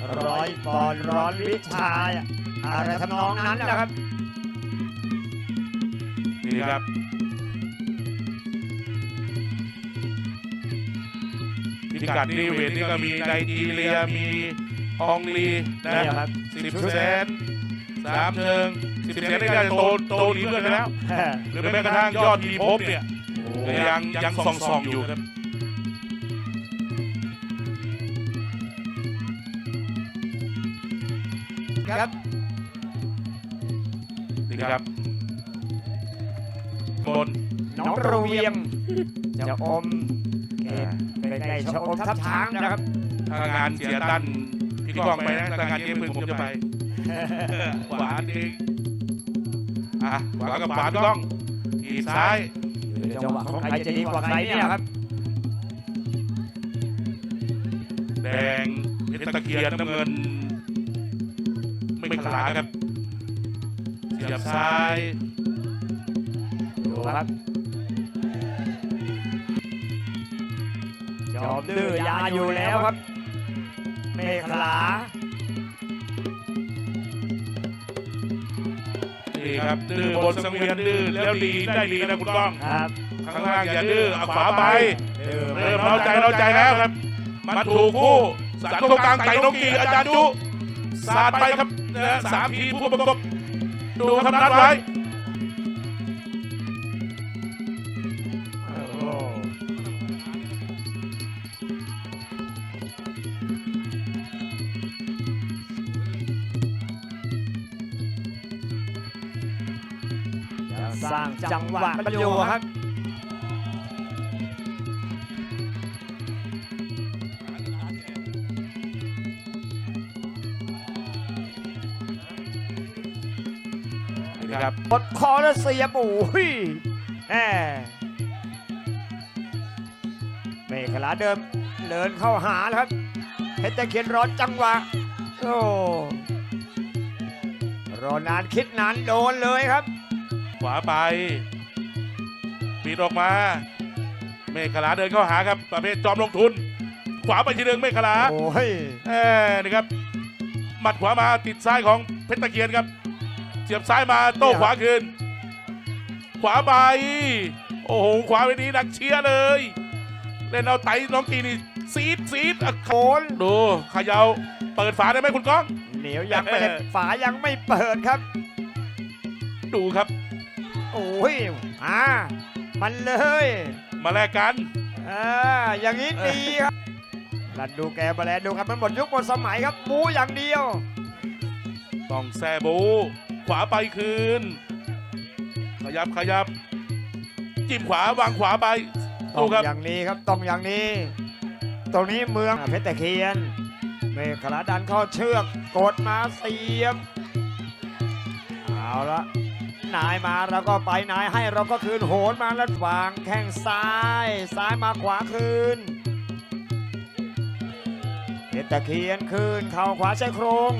ศร้อยปอนด์ร้อนวิชาอะไรทำนองนั้นนะครับ นี่ครับ พิกัดนี่เวทนี่ก็มีไนจีเรียมีอองลีนะนี่ครับสิบแสนสามเชิงสิบแสนได้ได้โตโตหนีเพื่อนไปแล้วหรือแม้กระทั่งยอดมีภพเนี่ยยังยังส่องส่องๆอยู่ครับ ครับนี่ครับบนน้องระเวียงจะอมเขตใกล้ๆชะอมทับช้างนะครับถ้างานเสียตันพี่ก้องไปนะถ้างานเกมปืนผมจะไปขวาเองอะขวากับขวาพี่ก้องทีบซ้ายจังหวะของใครจะดีกว่าใครเนี่ยครับ แดงเพชรตะเกียนน้ำเงิน ไม่ขลาครับเสียบซ้ายดูครับจอมดื้อยาอยู่แล้วครับ เมฆลานี่ครับดื้อบนสังเวียนดื้อแล้วดีได้ดีนะคุณก้องครับข้างล่างอย่าดื้อเอาขวาไปดื้อเริ่มเราใจเราใจแล้วครับมาถูกคู่สารตรงกลางไก่นกกีอาจารย์จุสาดไปครับ นะฮะสามทีผู้ประกบดูครับนัดไว้โอ้โหยังสร้างจังหวะมันอยู่ครับ ครับกดคอแล้วเสียบโอ้ยแหมเมฆลาเดิมเดินเข้าหาแล้วครับเพชรตะเคียนร้อนจังหวะโอ้รอนานคิดนานโดนเลยครับ ขวาไปปีดออกมา เมฆขลาเดินเข้าหาครับ ประเภทจอมลงทุน ขวาไปทีหนึ่งเมฆขลาโอ้ยเอ้นี่ครับหมัดขวามาติดซ้ายของเพชรตะเกียนครับ เสียบซ้ายมาโต้ขวาคืน ขวาไป โอ้โห ขวาไปนี้นักเชียร์เลย เล่นเอาไตน้องกีนี่ซีดซีดอะโอนดูเขยาเปิดฝาได้ไหมคุณก้อง เหนียวยังไม่ได้เออฝายังไม่เปิดครับ ดูครับ โอ้ยอ่ามันเลย มาแลกกันอ่าอย่างนี้ดีครับลันดูแกมาแล้วดูครับมันหมดยุคหมดสมัยครับบูอย่างเดียว ต้องแซบู ขวาไปคืน ขยับขยับ จิ้มขวาวางขวาไปต้ดูองครับ อย่างนี้ครับต้องอย่างนี้ ตรงนี้เมืองเพชรตะเคียน เมฆลาดันเข้าเชือกกดมาเสียบเอาละนายมาเราก็ไปนายให้เราก็คืนโหนมาแล้ววางแข้งซ้าย ซ้ายมาขวาคืนเพชรตะเคียนคืนเข่าขวาใช้โครง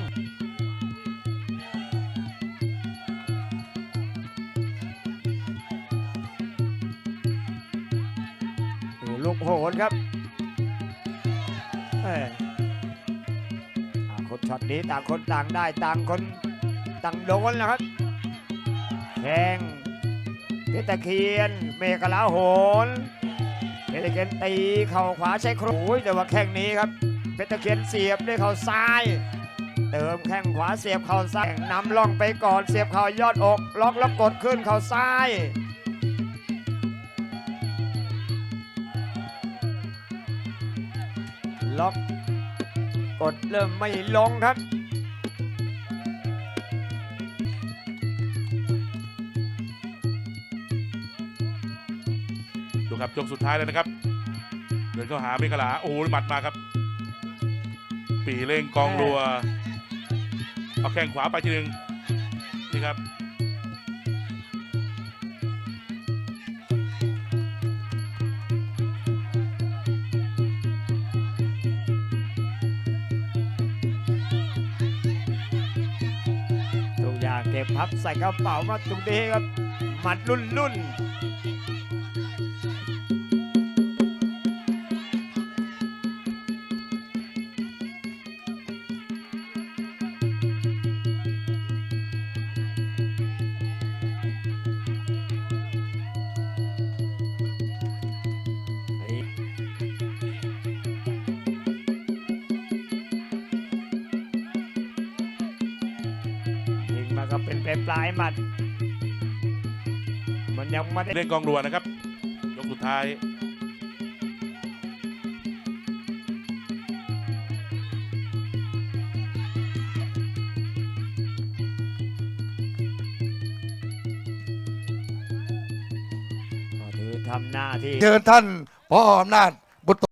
ลูกโหนครับเอ้ยต่างคนช็อตนี้ต่างคนต่างได้ต่างคนต่างโดนนะครับแข่งเพชรตะเคียน เมฆลาโหนเพชรตะเคียนตีเข่าขวาใช้ครูแต่ว่าแข้งนี้ครับเพชรตะเคียนเสียบด้วยเข่าซ้าย เติมแข้งขวาเสียบเข่าซ้ายนำล่องไปก่อนเสียบเข่ายอดอก ล็อกแล้วกดขึ้นเข่าซ้าย ล็อก กดเริ่มไม่ลงครับ ดูครับยกสุดท้ายแล้วนะครับ เดินเข้าหาเมฆลาโอ้โหหมัดมาครับ ปีเร่งกองรัว เอาแข้งขวาไปทีหนึ่งนี่ครับ ทุกอย่างเก็บพับใส่กระเป๋ามาตรงนี้ครับหมัดรุ่นรุ่น ป็นปลายปลายหมัด มันยังไม่ได้เล่นกองรัวนะครับ ยกสุดท้ายก็ถือทำหน้าที่เชิญท่านพ่ออำนาจ